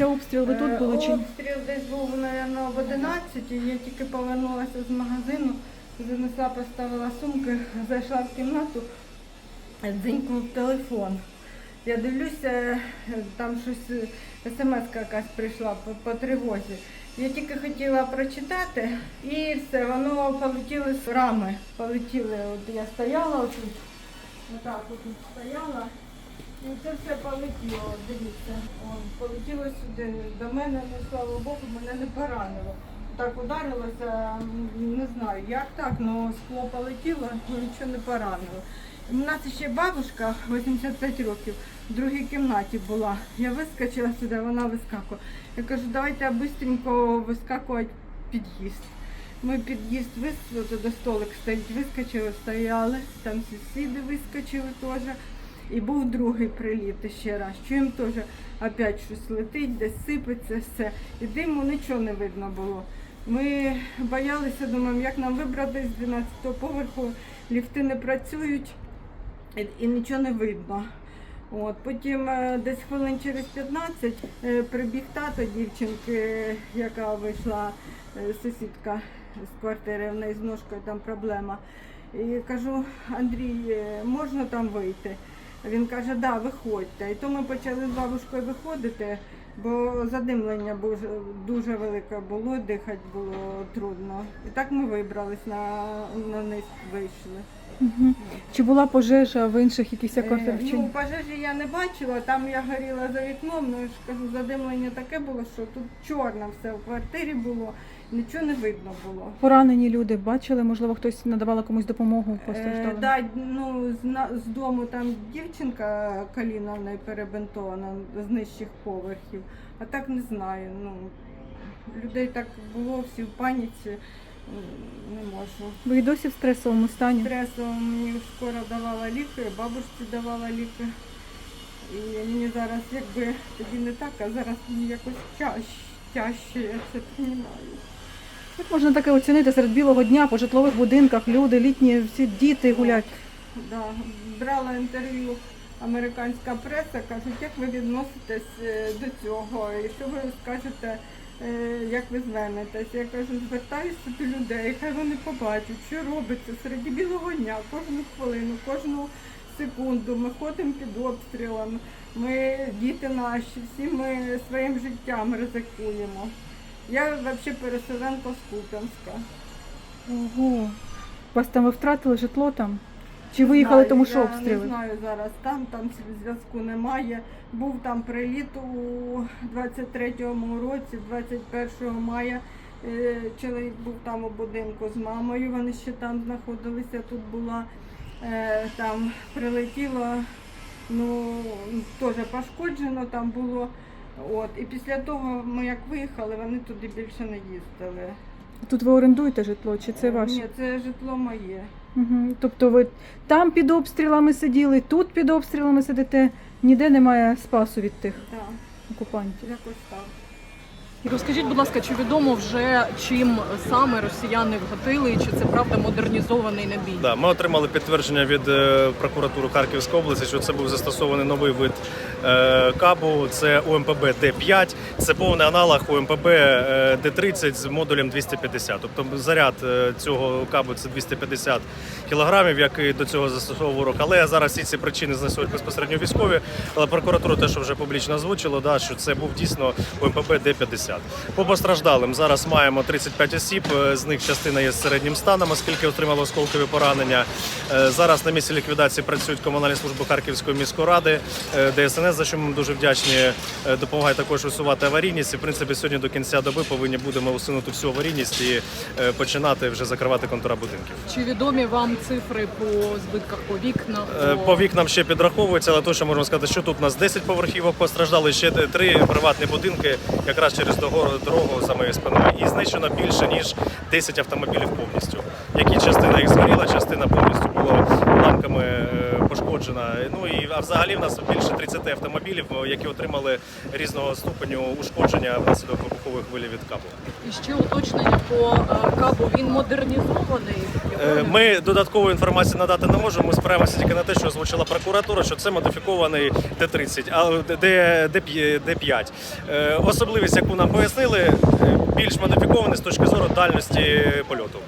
Стався обстріл, ви тут Е, були чи? Обстріл десь був, мабуть, об 11, і я тільки повернулася з магазину, занесла, поставила сумки, зайшла в кімнату, дзенькнув телефон. Я дивлюся, е, там щось смс якась прийшла по, по тривозі. Я тільки хотіла прочитати, і все, воно полетіли з рами. Полетіли, от я стояла отут, отак от стояла. І це все полетіло, дивіться. О, полетіло сюди до мене, ну слава Богу, мене не поранило. Так ударилося, не знаю як так, але скло полетіло, ну, нічого не поранило. У нас ще бабушка 85 років в другій кімнаті була. Я вискочила сюди, вона вискакує. Я кажу, давайте швидко вискакувати під'їзд. Ми під'їзд вис... туди столик стоїть, вискочили, стояли, там сусіди вискочили теж. І був другий приліт ще раз. Чуємо теж опять щось летить, десь сипеться все. І диму нічого не видно було. Ми боялися, думаємо, як нам вибрати з 12-го поверху, ліфти не працюють і, і нічого не видно. От, потім е, десь хвилин через 15 е, прибіг тато дівчинки, яка вийшла е, сусідка з квартири, в неї з ножкою там проблема. І кажу, Андрій, можна там вийти? Він каже, да, виходьте. І то ми почали з бабушкою виходити, бо задимлення дуже, велике було, дихати було трудно. І так ми вибрались на, на низ вийшли. Угу. Чи була пожежа в інших якихось Е, квартирах? Чи Ну, пожежі я не бачила, там я горіла за вікном, ну я ж кажу, задимлення таке було, що тут чорно все в квартирі було, нічого не видно було. Поранені люди бачили, можливо, хтось надавала комусь допомогу Е, да, ну, з, на- з дому там дівчинка коліна в неї перебинтована з нижчих поверхів, а так не знаю. Ну, людей так було, всі в паніці, не можу. Ви і досі в стресовому стані? Стресом мені скоро давала ліки, бабусі давала ліки. І мені зараз якби тоді не так, а зараз мені якось тяжче, тяжче я це приймаю. Як можна таке оцінити серед білого дня по житлових будинках, люди, літні, всі діти гулять? Да. Брала інтерв'ю американська преса, кажуть, як ви відноситесь е, до цього, і що ви скажете, е, як ви звернетесь. Я кажу, звертаюся до людей, хай вони побачать, що робиться серед білого дня, кожну хвилину, кожну секунду. Ми ходимо під обстрілами, ми діти наші, всі ми своїм життям ризикуємо. Я взагалі переселенка з Куп'янська. Ого. Вас там ви втратили житло там? Чи виїхали, тому що я не знаю зараз там, там зв'язку немає. Був там приліт у 23-му році, 21 мая. Е, Чоловік був там у будинку з мамою, вони ще там знаходилися, тут була, е, там прилетіло, ну, теж пошкоджено там було. От. І після того ми як виїхали, вони туди більше не їздили. Тут ви орендуєте житло, чи це ваше? Ні, це житло моє. Угу. Тобто ви там під обстрілами сиділи, тут під обстрілами сидите, ніде немає спасу від тих Так, окупантів. якось так. Розкажіть, будь ласка, чи відомо вже чим саме росіяни вгатили, чи це правда модернізований набій? Да, ми отримали підтвердження від е, прокуратури Харківської області, що це був застосований новий вид е, кабу. Це УМПБ Д5. Це повний аналог УМПБ е, Д30 з модулем 250. Тобто заряд цього кабу це 250 кілограмів, як і до цього застосовував ворог. Але зараз всі ці причини знесуть безпосередньо військові. Але прокуратура те, що вже публічно озвучила, да, що це був дійсно УМПБ Д50. По постраждалим зараз маємо 35 осіб. е, З них частина є з середнім станом, оскільки отримали осколкові поранення. Е, Зараз на місці ліквідації працюють комунальні служби Харківської міської ради, е, ДСНС, за що ми дуже вдячні. Допомагає також усувати аварійність. І, в принципі, сьогодні до кінця доби повинні будемо усунути всю аварійність і починати вже закривати контура будинків. Чи відомі вам цифри по збитках по вікнах? По вікнам ще підраховується, але точно можна сказати, що тут у нас 10 поверхівок постраждали, ще три приватні будинки якраз через дорогу за моєю спиною. І знищено більше ніж 10 автомобілів повністю. Які частина їх згоріла, частина повністю пошкоджена. Ну і а взагалі в нас більше 30 автомобілів, е, які отримали різного ступеню ушкодження внаслідок вибухових хвилі від кабу. І ще уточнення по е, кабу. Він модернізований. Е, Ми додаткову інформацію надати не можемо. Ми спираємося тільки на те, що озвучила прокуратура, що це модифікований Т-30, а Д- Д- Д-5. Е, Особливість, яку нам пояснили, більш модифікований з точки зору дальності польоту.